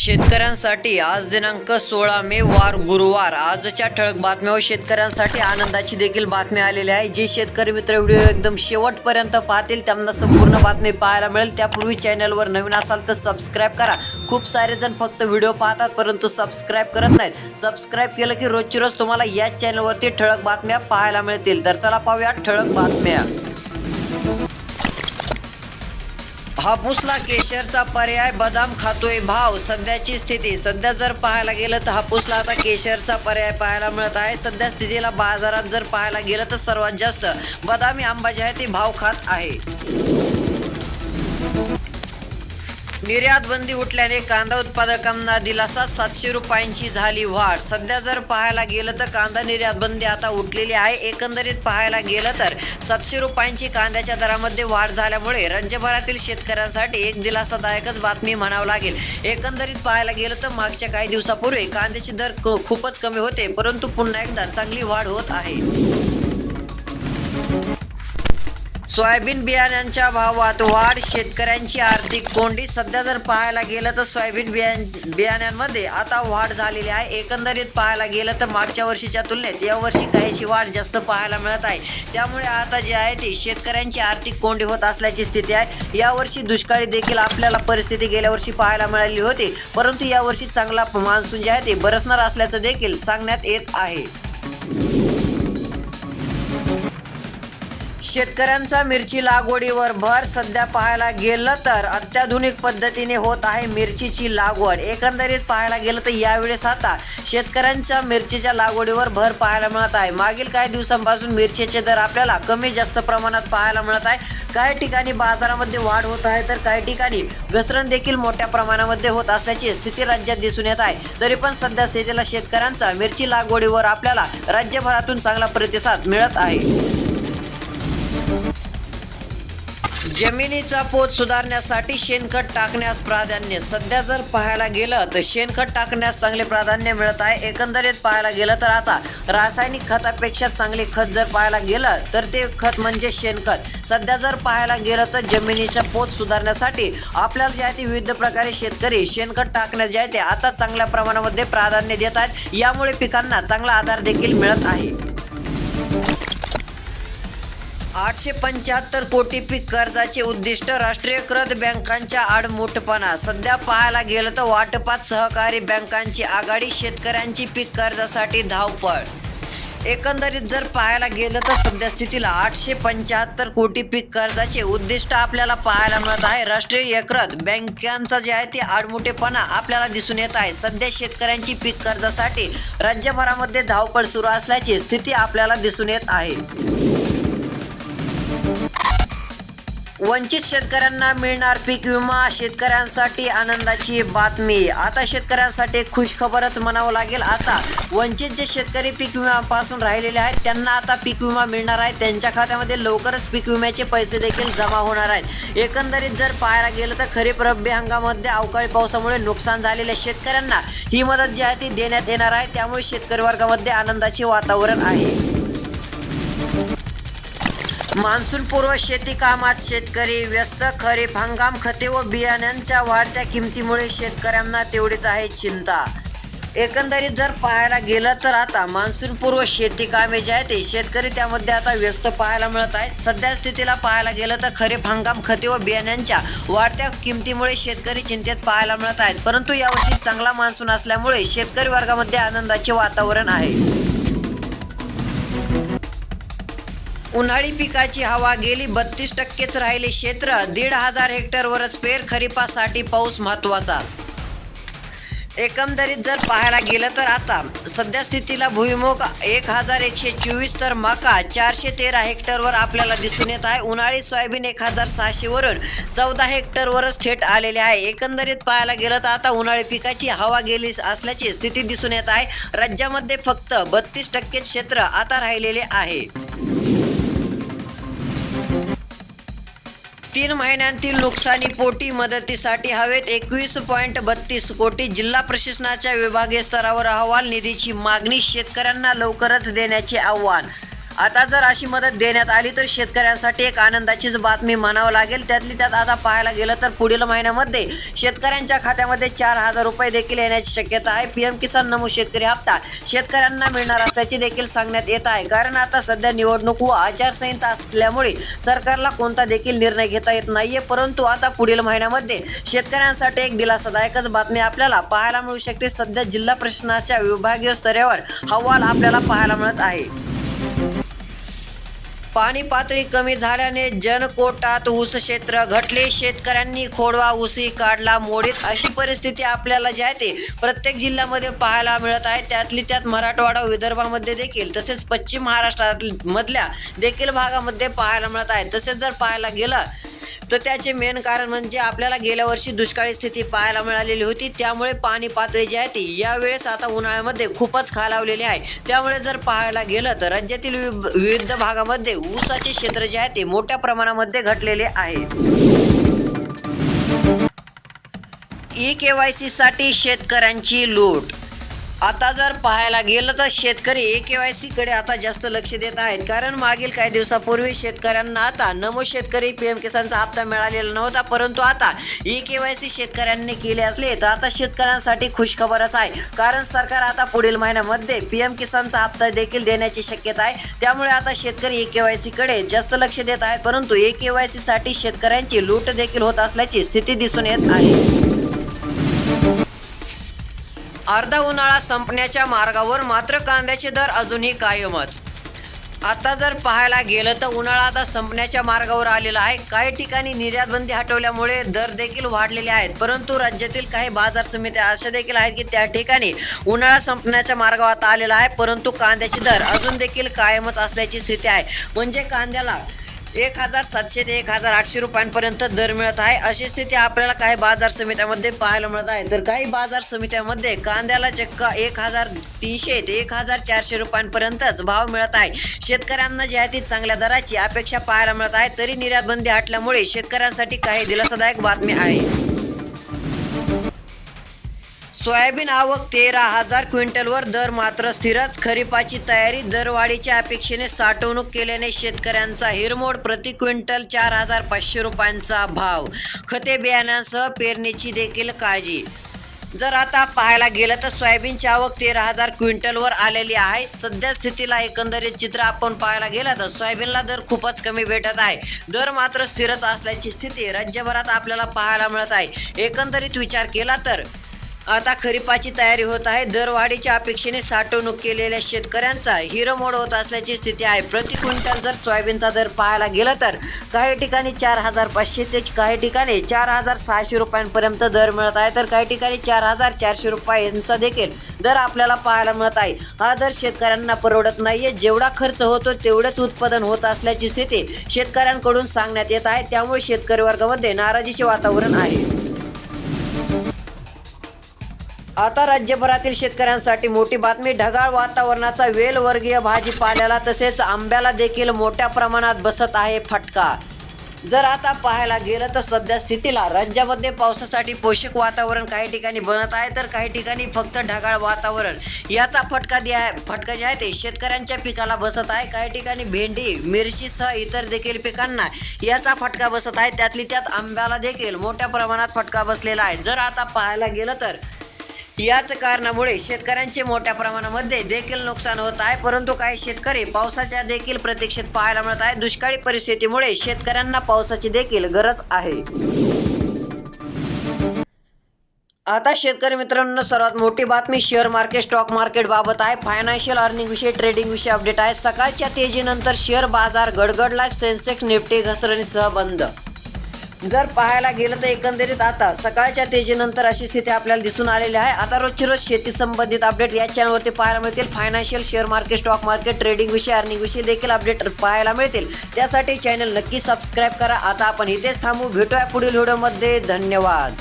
शेतकऱ्यांसाठी आज दिनांक सोळा मे वार गुरुवार. आजच्या ठळक बातम्या व शेतकऱ्यांसाठी आनंदाची देखील बातमी आलेली आहे. जे शेतकरी मित्र व्हिडिओ एकदम शेवटपर्यंत पाहतील त्यांना संपूर्ण बातमी पाहायला मिळेल. त्यापूर्वी चॅनलवर नवीन असाल तर सबस्क्राईब करा. खूप सारे जण फक्त व्हिडिओ पाहतात परंतु सबस्क्राईब करत नाहीत. सबस्क्राईब केलं की रोजची रोज तुम्हाला याच चॅनलवरती ठळक बातम्या पाहायला मिळतील. तर चला पाहूया ठळक बातम्या. हापूसला केशरचा पर्याय बदाम खातोय भाव. सध्याची स्थिती सध्या जर पाहायला गेलं तर हापूसला आता केशरचा पर्याय पाहायला मिळत आहे. सध्या स्थितीला बाजारात जर पाहायला गेलं तर सर्वात जास्त बदामी आंबा जे आहे ते भाव खात आहे. निर्यात बंदी उठल्याने कांदा उत्पादकांना दिलासा सातशे रुपयांची झाली वाढ. सध्या जर पाहायला गेलं तर कांदा निर्यात बंदी आता उठलेली आहे. एकंदरीत पाहायला गेलं तर सातशे रुपयांची कांद्याच्या दरामध्ये वाढ झाल्यामुळे राज्यभरातील शेतकऱ्यांसाठी एक दिलासादायकच बातमी म्हणावं लागेल. एकंदरीत पाहायला गेलं तर मागच्या काही दिवसापूर्वी कांद्याचे दर क- खूपच कमी होते परंतु पुन्हा एकदा चांगली वाढ होत आहे. सोयाबीन बियाण्यांच्या भावात वाढ. शेतकऱ्यांची आर्थिक कोंडी सध्या जर पाहायला गेलं तर सोयाबीन बियाण बियाण्यांमध्ये आता वाढ झालेली आहे. एकंदरीत पाहायला गेलं तर मागच्या वर्षीच्या तुलनेत यावर्षी काहीशी वाढ जास्त पाहायला मिळत आहे. त्यामुळे आता जे आहे ते शेतकऱ्यांची आर्थिक कोंडी होत असल्याची स्थिती आहे. यावर्षी दुष्काळी देखील आपल्याला परिस्थिती गेल्या वर्षी पाहायला मिळाली होती. परंतु यावर्षी चांगला मान्सून जे आहे ते बरसणार असल्याचं देखील सांगण्यात येत आहे. शेतकऱ्यांचा मिरची लागवडीवर भर सध्या पाहायला गेलं तर अत्याधुनिक पद्धतीने होत आहे मिरचीची लागवड. एकंदरीत पाहायला गेलं तर यावेळेस आता शेतकऱ्यांच्या मिरचीच्या लागवडीवर भर पाहायला मिळत आहे. मागील काही दिवसांपासून मिरचीचे दर आपल्याला कमी जास्त प्रमाणात पाहायला मिळत आहे. काही ठिकाणी बाजारामध्ये वाढ होत आहे तर काही ठिकाणी घसरण देखील मोठ्या प्रमाणामध्ये होत असल्याची स्थिती राज्यात दिसून येत आहे. तरी पण सध्या स्थितीला शेतकऱ्यांचा मिरची लागवडीवर आपल्याला राज्यभरातून चांगला प्रतिसाद मिळत आहे. जमिनीचा पोत सुधारण्यासाठी शेणखत टाकण्यास प्राधान्य. सध्या जर पाहायला गेलं तर शेणखत टाकण्यास चांगले प्राधान्य मिळत आहे. एकंदरीत पाहायला गेलं तर आता रासायनिक खतापेक्षा चांगले खत जर पाहायला गेलं तर ते खत म्हणजे शेणखत. सध्या जर पाहायला गेलं तर जमिनीचा पोत सुधारण्यासाठी आपल्याला जे आहे ते विविध प्रकारे शेतकरी शेणखत टाकण्यास जे आहे ते आता चांगल्या प्रमाणामध्ये प्राधान्य देत आहेत. यामुळे पिकांना चांगला आधार देखील मिळत आहे. आठशे पंच्याहत्तर कोटी पीक कर्जाचे उद्दिष्ट राष्ट्रीयकृत बँकांच्या आडमोठपणा. सध्या पाहायला गेलं तर वाटपात सहकारी बँकांची आघाडी शेतकऱ्यांची पीक कर्जासाठी धावपळ. एकंदरीत जर पाहायला गेलं तर सध्या स्थितीला आठशे पंच्याहत्तर कोटी पीक कर्जाचे उद्दिष्ट आपल्याला पाहायला मिळत आहे. राष्ट्रीयकृत बँकांचा जे आहे ते आडमोठेपणा आपल्याला दिसून येत आहे. सध्या शेतकऱ्यांची पीक कर्जासाठी राज्यभरामध्ये धावपळ सुरू असल्याची स्थिती आपल्याला दिसून येत आहे. वंचित शेतकऱ्यांना मिळणार पीक विमा शेतकऱ्यांसाठी आनंदाची बातमी. आता शेतकऱ्यांसाठी खुश खबरच म्हणावं लागेल. आता वंचित जे शेतकरी पीक विम्यापासून राहिलेले आहेत त्यांना आता पीक विमा मिळणार आहे. त्यांच्या खात्यामध्ये लवकरच पीक विम्याचे पैसे देखील जमा होणार आहेत. एकंदरीत जर पाहायला गेलं तर खरीप रब्बी हंगामामध्ये अवकाळी पावसामुळे नुकसान झालेल्या शेतकऱ्यांना ही मदत जी आहे ती देण्यात येणार आहे. त्यामुळे शेतकरी वर्गामध्ये आनंदाचे वातावरण आहे. मान्सूनपूर्व शेती कामात शेतकरी व्यस्त खरीप हंगाम खते व बियाण्यांच्या वाढत्या किमतीमुळे शेतकऱ्यांना तेवढीच आहे चिंता. एकंदरीत जर पाहायला गेलं तर आता मान्सूनपूर्व शेती कामे जे आहे ते शेतकरी त्यामध्ये आता व्यस्त पाहायला मिळत आहेत. सध्या स्थितीला पाहायला गेलं तर खरीप हंगाम खते व बियाण्यांच्या वाढत्या किमतीमुळे शेतकरी चिंतेत पाहायला मिळत आहेत. परंतु यावर्षी चांगला मान्सून असल्यामुळे शेतकरी वर्गामध्ये आनंदाचे वातावरण आहे. उन्हाळी पिकाची हवा गेली बत्तीस टक्केच राहिले क्षेत्र. दीड हजार हेक्टरवरच पेर खरीपासाठी पाऊस महत्त्वाचा. एकंदरीत जर पाहायला गेलं तर आता सध्या स्थितीला भुईमुग एक हजार एकशे चोवीस तर मका चारशे तेरा हेक्टरवर आपल्याला दिसून येत आहे. उन्हाळी सोयाबीन एक हजार सहाशेवरून चौदा हेक्टरवरच थेट आलेले आहे. एकंदरीत पाहायला गेलं तर आता उन्हाळी पिकाची हवा गेली असल्याची स्थिती दिसून येत आहे. राज्यामध्ये फक्त बत्तीस टक्के क्षेत्र आता राहिलेले आहे. तीन महिन्यांतील नुकसानीपोटी मदतीसाठी हवेत एकवीस पॉईंट बत्तीस कोटी जिल्हा प्रशासनाच्या विभागीय स्तरावर अहवाल निधीची मागणी शेतकऱ्यांना लवकरच देण्याचे आव्हान. आता जर अशी मदत देण्यात आली तर शेतकऱ्यांसाठी एक आनंदाचीच बातमी म्हणावं लागेल. त्यातली त्यात आता पाहायला गेलं तर पुढील महिन्यामध्ये शेतकऱ्यांच्या खात्यामध्ये चार हजार रुपये देखील येण्याची शक्यता आहे. पीएम किसान नमो शेतकरी हप्ता शेतकऱ्यांना मिळणार असल्याचे देखील सांगण्यात येत आहे. कारण आता सध्या निवडणूक व आचारसंहिता असल्यामुळे सरकारला कोणता देखील निर्णय घेता येत नाहीये. परंतु आता पुढील महिन्यामध्ये शेतकऱ्यांसाठी एक दिलासादायकच बातमी आपल्याला पाहायला मिळू शकते. सध्या जिल्हा प्रशासनाच्या विभागीय स्तरावर हवाल आपल्याला पाहायला मिळत आहे. पाणी पातळी कमी झाल्याने जनकोटात ऊस क्षेत्र घटले. शेतकऱ्यांनी खोडवा ऊसी काढला. मोडीत अशी परिस्थिती आपल्याला जी आहे ते प्रत्येक जिल्ह्यामध्ये पाहायला मिळत आहे. त्यातली त्यात मराठवाडा विदर्भामध्ये देखील तसेच पश्चिम महाराष्ट्रात मधल्या देखील भागामध्ये पाहायला मिळत आहे. तसेच जर पाहायला गेलं तर त्याचे मेन कारण म्हणजे आपल्याला गेल्या वर्षी दुष्काळी स्थिती पाहायला मिळालेली होती. त्यामुळे पाणी पातळी जी आहे ती यावेळेस आता उन्हाळ्यामध्ये खूपच खालावलेली आहे. त्यामुळे जर पाहायला गेलं तर राज्यातील विविध भागामध्ये ऊसाचे क्षेत्र जे आहे ते मोठ्या प्रमाणामध्ये घटलेले आहे. ई के वाय सी साठी शेतकऱ्यांची लूट आता जर पाहायला गेलं तर शेतकरी ए के वायकडे आता जास्त लक्ष देत आहेत. कारण मागील काही दिवसापूर्वी शेतकऱ्यांना आता नमो शेतकरी पी एम किसानचा हप्ता मिळालेला नव्हता. परंतु आता ई के वाय सी शेतकऱ्यांनी केले असले तर आता शेतकऱ्यांसाठी खुशखबरच आहे. कारण सरकार आता पुढील महिन्यामध्ये पी एम किसानचा हप्ता देखील देण्याची शक्यता आहे. त्यामुळे आता शेतकरी ए के वायकडे जास्त लक्ष देत आहेत. परंतु ए के वायसाठी शेतकऱ्यांची लूट देखील होत असल्याची स्थिती दिसून येत आहे. अर्धा उन्हाळा संपण्याच्या मार्गावर मात्र कांद्याचे दर अजूनही कायमच. आता जर पाहायला गेलं तर उन्हाळा आता संपण्याच्या मार्गावर आलेला आहे. काही ठिकाणी निर्यातबंदी हटवल्यामुळे दर देखील वाढलेले आहेत. परंतु राज्यातील काही बाजार समित्या अशा देखील आहेत की त्या ठिकाणी उन्हाळा संपण्याच्या मार्गावर आता आलेला आहे. परंतु कांद्याचे दर अजून देखील कायमच असल्याची स्थिती आहे. म्हणजे कांद्याला एक हजार सातशे ते एक हजार आठशे रुपयांपर्यंत दर मिळत आहे. अशी स्थिती आपल्याला काही बाजार समित्यामध्ये पाहायला मिळत आहे. तर काही बाजार समित्यामध्ये कांद्याला चक्क एक हजार तीनशे ते एक हजार चारशे रुपयांपर्यंतच भाव मिळत आहे. शेतकऱ्यांना जी आहे ती चांगल्या दराची अपेक्षा पाहायला मिळत आहे. तरी निर्यात बंदी हटल्यामुळे शेतकऱ्यांसाठी काही दिलासादायक बातमी आहे. सोयाबीन आवक तेरा हजार क्विंटलवर दर मात्र स्थिरच. खरीपाची तयारी दरवाढीच्या अपेक्षेने साठवणूक केल्याने शेतकऱ्यांचा हिरमोड प्रति क्विंटल चार हजार पाचशे रुपयांचा भाव खते बियाण्यांसह पेरणीची देखील काळजी. जर आता पाहायला गेलं तर सोयाबीनची आवक तेरा हजार क्विंटलवर आलेली आहे. सध्या स्थितीला एकंदरीत चित्र आपण पाहायला गेलं तर सोयाबीनला दर खूपच कमी भेटत आहे. दर मात्र स्थिरच असल्याची स्थिती राज्यभरात आपल्याला पाहायला मिळत आहे. एकंदरीत विचार केला तर आता खरीपाची तयारी होत आहे. दरवाढीच्या अपेक्षेने साठवणूक केलेल्या शेतकऱ्यांचा हिरमोड होत असल्याची स्थिती आहे. प्रति क्विंटल जर सोयाबीनचा दर पाहायला गेला तर काही ठिकाणी चार हजार पाचशे ते काही ठिकाणी चार हजार सहाशे रुपयांपर्यंत दर मिळत आहे. तर काही ठिकाणी चार हजार चारशे रुपयांचा देखील दर आपल्याला पाहायला मिळत आहे. हा दर शेतकऱ्यांना परवडत नाहीये. जेवढा खर्च होतो तेवढंच उत्पादन होत असल्याची स्थिती शेतकऱ्यांकडून सांगण्यात येत आहे. त्यामुळे शेतकरी वर्गामध्ये नाराजीचे वातावरण आहे. आता राज्यभरातील शेतकऱ्यांसाठी मोठी बातमी ढगाळ वातावरणाचा वेलवर्गीय भाजीपाल्याला तसेच आंब्याला देखील मोठ्या प्रमाणात बसत आहे फटका. जर आता पाहायला गेलं तर सध्या स्थितीला राज्यामध्ये पावसासाठी पोषक वातावरण काही ठिकाणी बनत आहे तर काही ठिकाणी फक्त ढगाळ वातावरण. याचा फटका द्या फटका जे आहे ते शेतकऱ्यांच्या पिकाला बसत आहे. काही ठिकाणी भेंडी मिरचीसह इतर देखील पिकांना याचा फटका बसत आहे. त्यातली त्यात आंब्याला देखील मोठ्या प्रमाणात फटका बसलेला आहे. जर आता पाहायला गेलं तर याच कारणामुळे शेतकऱ्यांचे मोठ्या प्रमाणामध्ये देखील नुकसान होत आहे. परंतु काही शेतकरी पावसाच्या देखील प्रतीक्षेत पाहायला मिळत आहे. दुष्काळी परिस्थितीमुळे शेतकऱ्यांना पावसाची देखील गरज आहे. आता शेतकरी मित्रांनो सर्वात मोठी बातमी शेअर मार्केट स्टॉक मार्केट बाबत आहे. फायनान्शियल अर्निंग विषयी ट्रेडिंग विषयी अपडेट आहे. सकाळच्या तेजीनंतर शेअर बाजार गडगडला सेन्सेक्स निफ्टी घसरणीसह बंद. जर पाहायला गेलं तर एकंदरीत आता सकाळच्या तेजीनंतर अशी स्थिती आपल्याला दिसून आलेली आहे. आता रोजची रोज शेती संबंधित अपडेट या चॅनलवरती पाहायला मिळतील. Financial share market stock market trading विषय अर्निंग विषयी देखील अपडेट पाहायला मिळतील. त्यासाठी चॅनल नक्की सबस्क्राईब करा. आता आपण इथेच थांबू. भेटूया पुढील व्हिडिओमध्ये धन्यवाद.